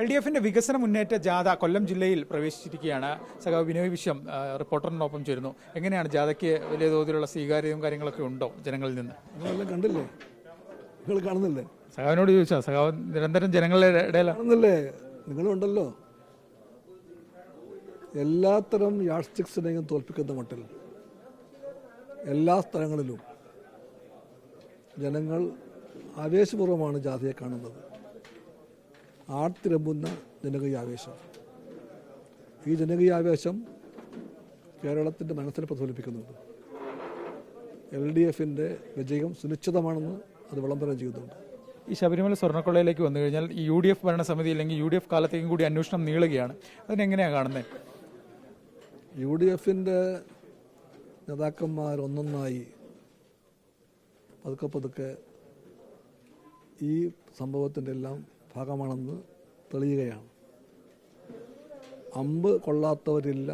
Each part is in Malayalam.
എൽ ഡി എഫിന്റെ വികസന മുന്നേറ്റ ജാഥ കൊല്ലം ജില്ലയിൽ പ്രവേശിച്ചിരിക്കുകയാണ്. സഖാവ് വിനോയ് വിശ്വം റിപ്പോർട്ടറിനൊപ്പം ചേരുന്നു. എങ്ങനെയാണ് ജാഥയ്ക്ക് വലിയ തോതിലുള്ള സ്വീകാര്യതയും കാര്യങ്ങളൊക്കെ ഉണ്ടോ ജനങ്ങളിൽ നിന്ന്? നിങ്ങളെല്ലാം കണ്ടില്ലേ? നിങ്ങൾ കാണുന്നില്ലേ? സഖാവിനോട് ചോദിച്ചാ സഖാവ് നിരന്തരം ജനങ്ങളുടെ കാണുന്നില്ലേ? നിങ്ങളുണ്ടല്ലോ. എല്ലാത്തരം യാഷ്ടിക്സിനെയും തോൽപ്പിക്കുന്ന മട്ടിൽ എല്ലാ സ്ഥലങ്ങളിലും ജനങ്ങൾ ആവേശപൂർവമാണ് ജാഥയെ കാണുന്നത്. ആർത്തിരമ്പുന്ന ജനകീയ ആവേശം ഈ ജനകീയ ആവേശം കേരളത്തിന്റെ മനസ്സിനെ പ്രതിഫലിപ്പിക്കുന്നുണ്ട് എൽ ഡി എഫിന്റെ വിജയം സുനിശ്ചിതമാണെന്ന് അത് വിളംബരം ചെയ്യുന്നുണ്ട്. ഈ ശബരിമല സ്വർണക്കൊള്ളയിലേക്ക് വന്നു കഴിഞ്ഞാൽ ഈ യു ഡി എഫ് ഭരണസമിതി അല്ലെങ്കിൽ യു ഡി എഫ് കാലത്തേക്കും കൂടി അന്വേഷണം നീളുകയാണ്. അതിനെങ്ങനെയാണ് കാണുന്നത് യു ഡി എഫിന്റെ നേതാക്കന്മാർ ഒന്നൊന്നായി പതുക്കെ പതുക്കെ ഈ സംഭവത്തിന്റെ എല്ലാം ഭാഗമാണെന്ന് തെളിയുകയാണ്. അമ്പ് കൊള്ളാത്തവരില്ല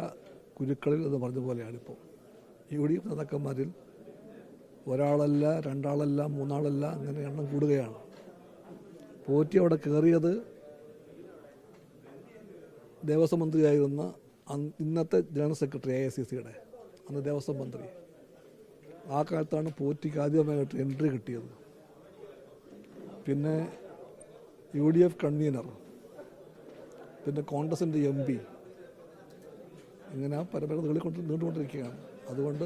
കുരുക്കളിൽ എന്ന് പറഞ്ഞ പോലെയാണിപ്പോൾ. യു ഡി എഫ് നേതാക്കന്മാരിൽ ഒരാളല്ല രണ്ടാളല്ല മൂന്നാളല്ല അങ്ങനെ എണ്ണം കൂടുകയാണ്. പോറ്റി അവിടെ കയറിയത് ദേവസ്വം മന്ത്രിയായിരുന്ന ഇന്നത്തെ general secretary A I C സിയുടെ അന്ന് ദേവസ്വം മന്ത്രി. ആ കാലത്താണ് പോറ്റിക്ക് ആദ്യമായിട്ട് എൻട്രി കിട്ടിയത്. പിന്നെ യു ഡി എഫ് കൺവീനർ പിന്നെ കോൺഗ്രസിന്റെ എം പി. ഇങ്ങനെ ആ പരമ്പര നീളിക്കൊണ്ട് നീണ്ടുകൊണ്ടിരിക്കുകയാണ്. അതുകൊണ്ട്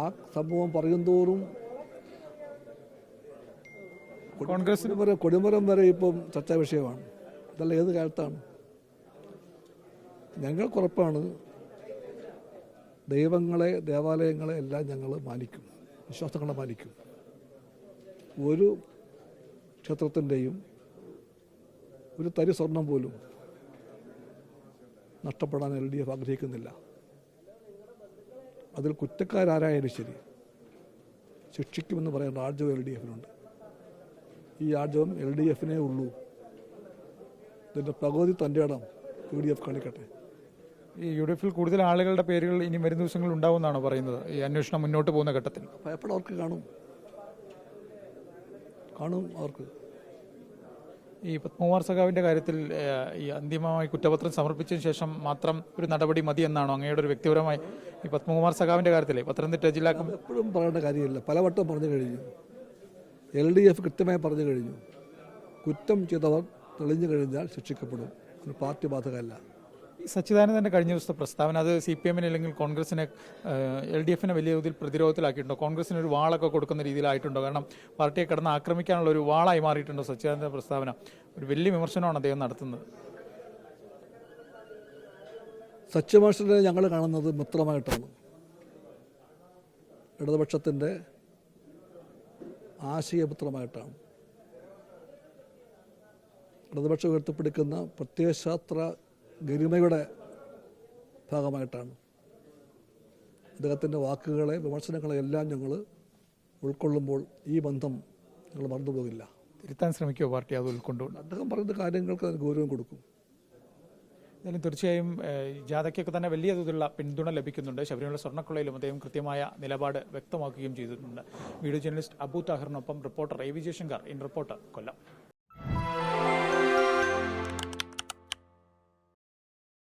ആ സംഭവം പറയുന്തോറും കോൺഗ്രസിന് വരെ കൊടിമരം വരെ ഇപ്പം ചർച്ചാ വിഷയമാണ്. ഇതല്ല ഏത് കാലത്താണ്? ഞങ്ങൾക്കുറപ്പാണ് ദൈവങ്ങളെ ദേവാലയങ്ങളെ എല്ലാം ഞങ്ങൾ മാനിക്കും. വിശ്വാസങ്ങളെ മാനിക്കും. ഒരു ക്ഷേത്രത്തിന്റെയും ഒരു തരി സ്വർണം പോലും നഷ്ടപ്പെടാൻ എൽ ഡി എഫ് ആഗ്രഹിക്കുന്നില്ല. അതിൽ കുറ്റക്കാരായാലും ശരി ശിക്ഷിക്കുമെന്ന് പറയുന്ന ആർജവം എൽ ഡി എഫിനുണ്ട്. ഈ ആർജവം എൽ ഡി എഫിനേ ഉള്ളൂ. ഇതിന്റെ പ്രകൃതി തന്റെ ഇടം യു ഡി എഫ് കാണിക്കട്ടെ. ഈ യു ഡി എഫിൽ കൂടുതൽ ആളുകളുടെ പേരുകൾ ഇനി വരും ദിവസങ്ങളിൽ ഉണ്ടാവുമെന്നാണ് പറയുന്നത്? ഈ അന്വേഷണം മുന്നോട്ട് പോകുന്ന ഘട്ടത്തിൽ. ഭയപ്പെടാൻ അവർക്ക് കാണും. കാണും അവർക്ക്. ഈ പത്മകുമാർ സഖാവിന്റെ കാര്യത്തിൽ ഈ അന്തിമമായി കുറ്റപത്രം സമർപ്പിച്ചതിന് ശേഷം മാത്രം ഒരു നടപടി മതി എന്നാണോ അങ്ങയുടെ ഒരു വ്യക്തിപരമായി ഈ പത്മകുമാർ സഖാവിന്റെ കാര്യത്തിൽ പത്തനംതിട്ട ജില്ലാ എപ്പോഴും പറയേണ്ട കാര്യമില്ല. പലവട്ടം പറഞ്ഞു കഴിഞ്ഞു. എൽ ഡി എഫ് കൃത്യമായി പറഞ്ഞു കഴിഞ്ഞു. കുറ്റം ചെയ്തവർ തെളിഞ്ഞു കഴിഞ്ഞാൽ ശിക്ഷിക്കപ്പെടും. ഒരു പാർട്ടി ബാധകമല്ല. ഈ സച്ചിദാനന്ദന്റെ കഴിഞ്ഞ ദിവസത്തെ പ്രസ്താവന അത് സി പി എമ്മിന് അല്ലെങ്കിൽ കോൺഗ്രസിനെ എൽ ഡി എഫിനെ വലിയ തോതിൽ പ്രതിരോധത്തിലാക്കിയിട്ടുണ്ടോ? കോൺഗ്രസിന് ഒരു വാളൊക്കെ കൊടുക്കുന്ന രീതിയിലായിട്ടുണ്ടോ? കാരണം പാർട്ടിയെ കിടന്ന് ആക്രമിക്കാനുള്ള ഒരു വാളായി മാറിയിട്ടുണ്ടോ സച്ചിദാനന്ദന്റെ പ്രസ്താവന? ഒരു വലിയ വിമർശനമാണ് അദ്ദേഹം നടത്തുന്നത്. സത്യമാഷിനെ ഞങ്ങൾ കാണുന്നത് മിത്രമായിട്ടാണ്. ഇടതുപക്ഷത്തിന്റെ ആശയപുത്രമായിട്ടാണ്. ഇടതുപക്ഷം ഉയർത്തിപ്പിടിക്കുന്ന പ്രത്യയശാസ്ത്ര ഗരിമയുടെ ഭാഗമായിട്ടാണ്. അദ്ദേഹത്തിന്റെ വാക്കുകളെ വിമർശനങ്ങളെ എല്ലാം ഞങ്ങൾ ഉൾക്കൊള്ളുമ്പോൾ ഈ ബന്ധം ഞങ്ങൾ മറന്നുപോകില്ല. തിരുത്താൻ ശ്രമിക്കുമോ പാർട്ടി അത് ഉൾക്കൊണ്ടുകൊണ്ട്? അദ്ദേഹം പറയുന്ന കാര്യങ്ങൾക്ക് അതിന് ഗൗരവം കൊടുക്കും. എന്തായാലും തീർച്ചയായും ജാഥയ്ക്കൊക്കെ തന്നെ വലിയ തോതിലുള്ള പിന്തുണ ലഭിക്കുന്നുണ്ട്. ശബരിമല സ്വർണക്കൊള്ളയിലും അദ്ദേഹം കൃത്യമായ നിലപാട് വ്യക്തമാക്കുകയും ചെയ്തിട്ടുണ്ട്. Video journalist Abu താഹറിനൊപ്പം reporter A V Jayashankar. In reporter Kollam.